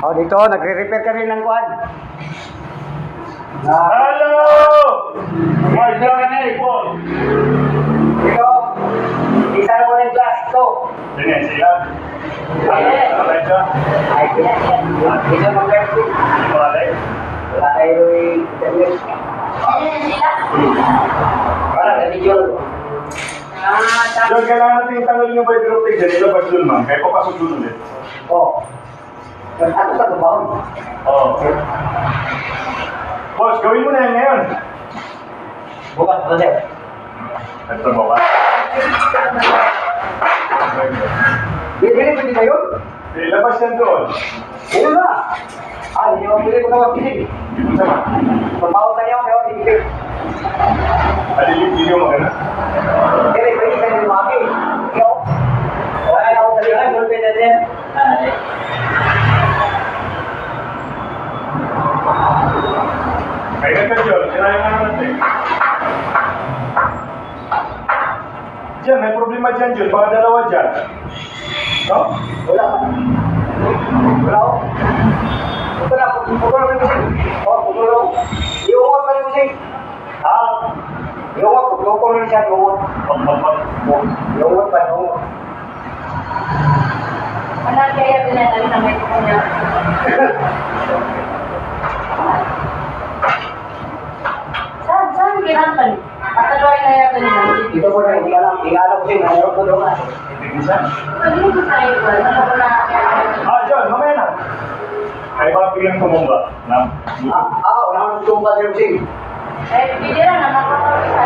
Oh, dito, nagre-repair ka rin ng kwan. Na, Hello! My God, Paul. dito, isa mo ng glass to. Sige, sila. Alay ka. Ay, pinakyan. Isa mo ng glass Ito, alay. Wala tayo yung Para sa video. Ah, John, kailangan natin tanggalin yung optic dyan. Ilabas dun, ma'am. Kaya papasok dun ulit. Oh. Ako sa tubaw. Oo. Boss, gawin mo na yan ngayon. Bukas sir. Ito mo ba? Bibili pwede yun? Ilabas yan doon. Oo na. Ah, hindi mo pwede ko na mapili. Dito sama. Pagbawa tayo, kaya hindi. Alilig video mo gana. Kaya pwede ka nyo mapili. Yo. Wala na ako sa lihan, gulpin na din. Ay. Kaya ka, John. Sinayin nga natin. Diyan, may problema dyan, John. Baka dalawa dyan. No? Wala. Wala ako. Ito na, pupulong na kasi. Oh, pupulong. Iungot pa rin kasi. Ha? Iungot, pupulong rin siya, pag. Iungot pa, iungot. Wala kaya pinatali na may kukunya. Ginampan? Pataloy na yata nila. Dito po na, hindi. Hindi alam ko siya, mayroon po doon. Isa. Pwede mo tayo ba? Ano ko na Ah, John, mamaya na. Ay, baka biglang tumumba. Na, Ah, ako, wala akong tumba sa MC. Eh, hindi lang naman ko kami sa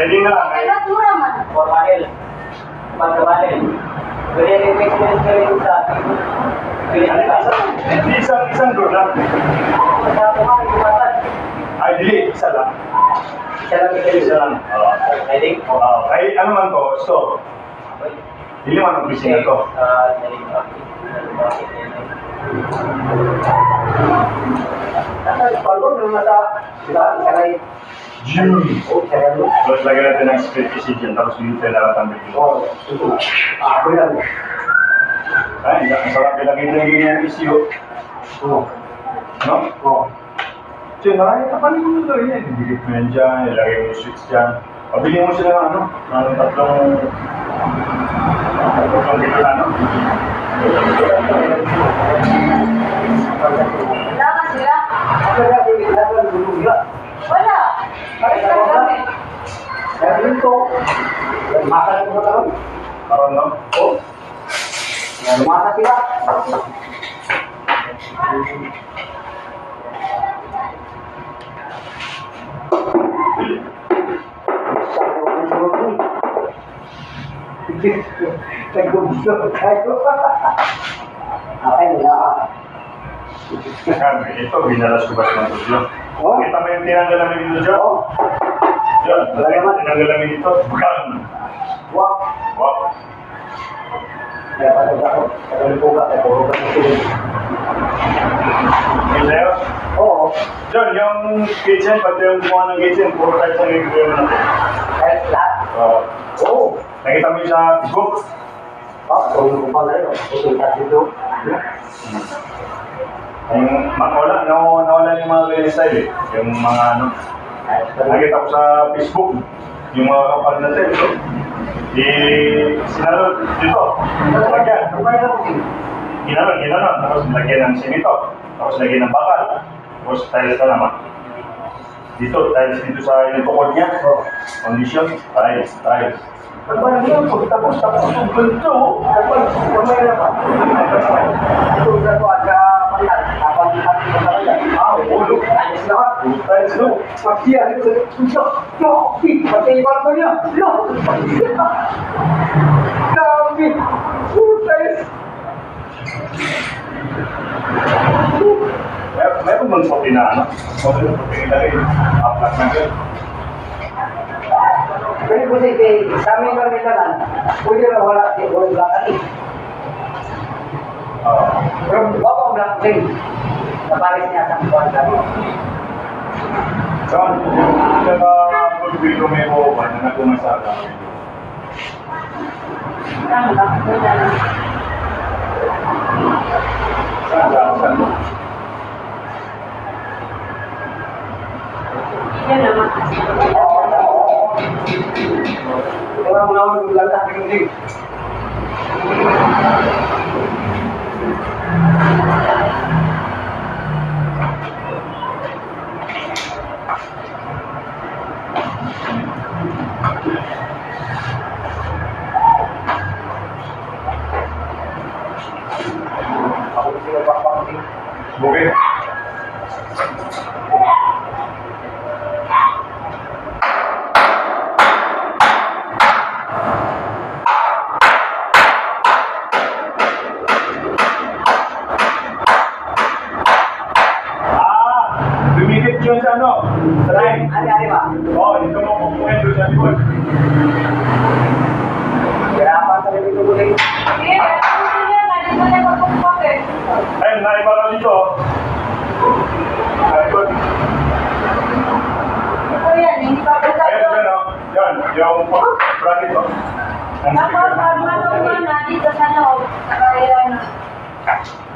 eh. sliding na lang. Ay, nasura man. For panel. Pagkabanel. Pwede rin may experience ka rin sa akin. Pwede rin ka sa Hindi, isang, isang door lang. Nga. Ay, dili, isa lang. Siya lang Isa lang. Pwede? Oo. Ay, ano man to, stop. Dili man ang opisina to. Ah, dali. Nasa June. Mo. Tapos lagyan natin ng split dyan, tapos yung tayo lang ang video. Ah, ako yan. Ay, ang sarap ilagay na yung ganyan issue. Oh, No? oh. Diyan, marami ka pa rin yung gawin yan. Didikit mo yan dyan, ilagay mo yung switch mo sila ng ano, ng tatlong... Tatlong na. Tama sila. Ako yan, hindi kita ko nagulong yan. Wala. Pares lang kami. Kaya dito, lumakas ko sa Parang no? Oh. Lumakas sila. Nagubso tayo. Okay, wala ka. Ito, binalas ko ba sa mga? Oh. Kita mo yung tinanggal namin dito dyan? Oh, Dyan, Wala naman. tinanggal namin dito. Bang! wak. Wow! Kaya pa ako. Kaya po ka, kaya po ka silid. Okay sa'yo? Oo. John, yung kitchen, pati yung gumawa ng kitchen, puro tayo sa yung gawin natin. Kahit lahat. Oo. Oo. Nakita mo sa Facebook? Ah, kung ko pa ngayon. Kung ka dito. Yung mga wala, nawala, yung mga ganyan style eh. Yung mga ano, nakita ko sa Facebook, yung mga kapal na tayo. So, di, sinalo dito, lagyan. Ginanon, ginanon, tapos lagyan ng simito, tapos lagyan ng bakal, tapos tiles na naman. Dito, tiles dito sa yung tukod niya. Condition, tiles, tiles. Tapos, tapos, tapos, ang ganito. Tapos, kamay na pa. Ito, ito, aga, Ah, ulo. Ayos lahat. Tiles, no? Pagkiya, ito, ito, no, pati yung barko niya. No, Dami. Putais. May, meron bang puti na ano? Puti na puti nilagay. Upload na yun. Pwede po si Kay, sa amin kami na lang. Pwede na wala, wala ka Oo. Pero bawa ko lang din. Sa Paris niya sa buwan kami. Saan? Sa good will ko may buwan na nagkumasaka. Tama Ako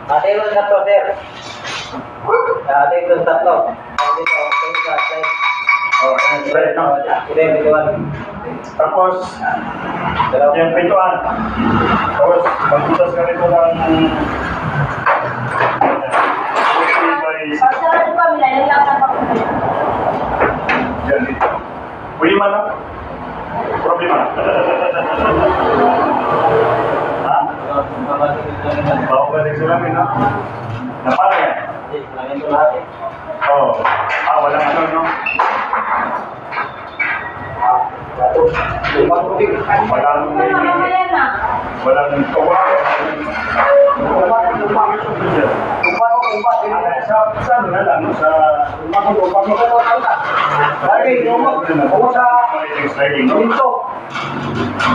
Ate yung tatlo, sir. Ate yung tatlo. Dito, dito, sa side. Oh, ano, Right, no? Ito yung bituan. Tapos, Dalawa. yung pintuan. Tapos, magbutas ka rito ng... Pag sarado pa, minayang lang na papunta. Yan dito. Pwede man, no? Problema. ha? Bawa balik sa lamin, no? Napala yan. Oo. Ah, walang ano, no? Walang... Ano? Walang tuwa. Sa, sa ano na lang, no? Sa... Sliding, no?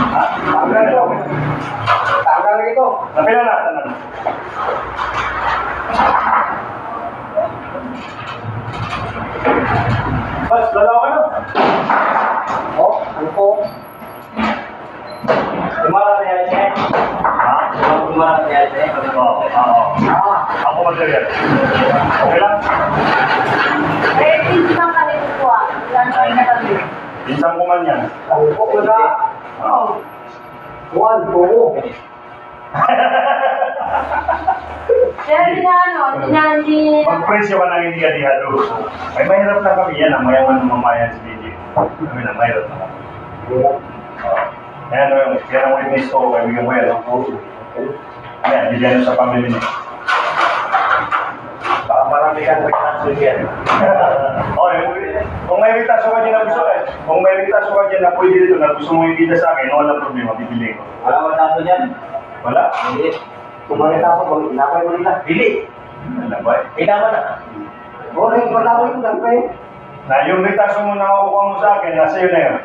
Ha? Napila na, tanan. Bas, dalawa ka na. Ha? Oo, oo. Material. Okay lang? Eh, hindi lang kami kukuha. Ilan tayo na kami. Minsan ko man yan. Oo. Kaya hindi na ano, hindi na hindi Mag-presyo ka ng hindi ka dihado. Ay, mahirap na kami yan. Ang mayaman ng mamayan si Bidi. Kami na mahirap na kami. Oo. Yan, ano, yan ang witness ko. Kaibigan mo yan. Yan, bigyan sa pamilya niya. Kang reaction yan. oh, eh, kung may ritaso ka dyan na gusto eh. Kung may ritaso ka dyan na pwede dito na gusto mo ibida sa akin, walang problema, bibili ko. Wala mo taso dyan. Wala? Hindi. Kumalit ako, inapay mo nila. Bili. Wala ba eh? Kailangan na. Oo, rin, wala ko yung nagpay. Na yung ritaso mo na kukuha mo sa akin, nasa yun na yun.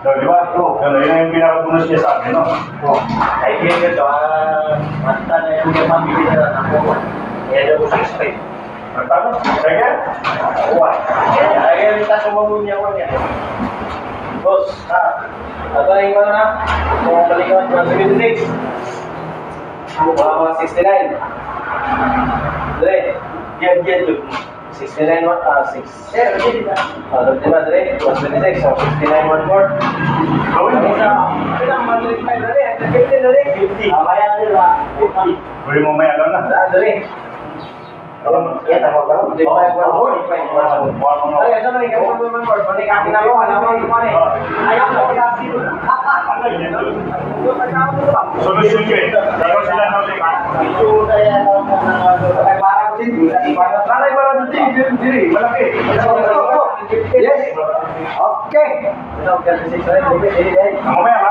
So, di ba? Oo. Yun, yun yung pinakapunos niya sa akin, no? Oo. Ay, kaya ito, ah, mata na yung mga mabili na lang ako. Kaya daw ko 6'5". Magtalo? Sige? Oo, ah. Kaya kaya yung taso mo niya ko niya. Ha? Tagayin ko na. Kung balikan ko ng 76. Mga 69. Dre, yan, yan, dude. 69, one, ah, 6. Eh, hindi ba? Ah, di ba, Dre? 126, so 69, one more. Gawin mo. Ilang monthly pa, Dre? 50, Dre? 50. Ah, kaya, Dre, 50. Gawin mo may ano na. Ah, Dre. Alam mo? Iya, tama ba? Di ba, one more? Buwan mo na. Ay, ito na, ikaw mo man more. Balik akin na mo, alam mo, ano man eh. Ayaw ko sa sino. Solusyon ko eh. Dalawa sila na ulit. Nanay para dito, dito, dito. Malaki. Yes. Okay. Ang mamaya ha?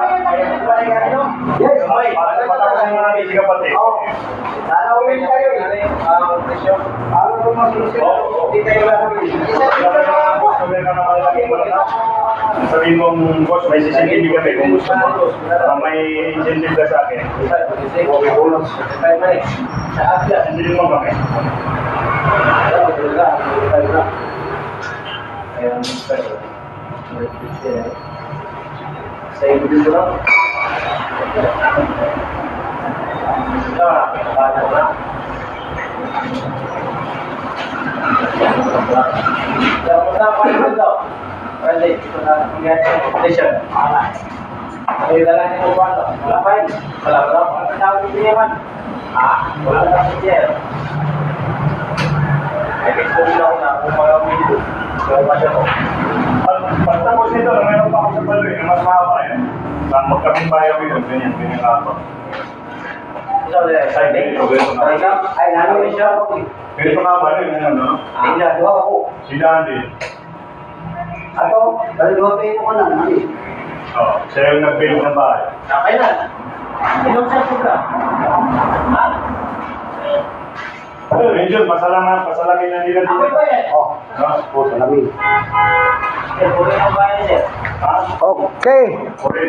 Yes. Ay, para matapos yung mga malaki mo boss, may CCTV kami kung gusto mo. Ah, may incentive ka sa akin. Okay, bonus. Kaya na. Sa Atlas. Hindi mo kami. Ayan, pero. Sa iyo dito lang. Ah, bata na. Dapat na pa rin daw. Pwede, ito na nangyari sa competition. Mga. Ay, dala niyo po ano? Wala pa yun. Wala lang. Ang tawag dito naman. Ah, wala na sa chair. Ay, gusto nila na mga video. Kaya pa siya ko. Pag pagtapos nito, mayroon pa ako sa baloy na mas mahaba yan. Bayan ko yun, ganyan, ganyan ako. Ito, eh, side day. Talaga? Ay, namin siya ako. Ganito nga ba yun, ano, no? Ay, nagawa ako. Si Dandy. Ako, dalawa pa ito ko na. Ano eh? Oh, siya nag-build ng bahay. Sakay na. Inom sa suka. Ha? Ano, Angel, na nila Ako dito. ba yan? Oh, po, salamin. Eh, puro yung bayan niya. Ha? Okay. Okay.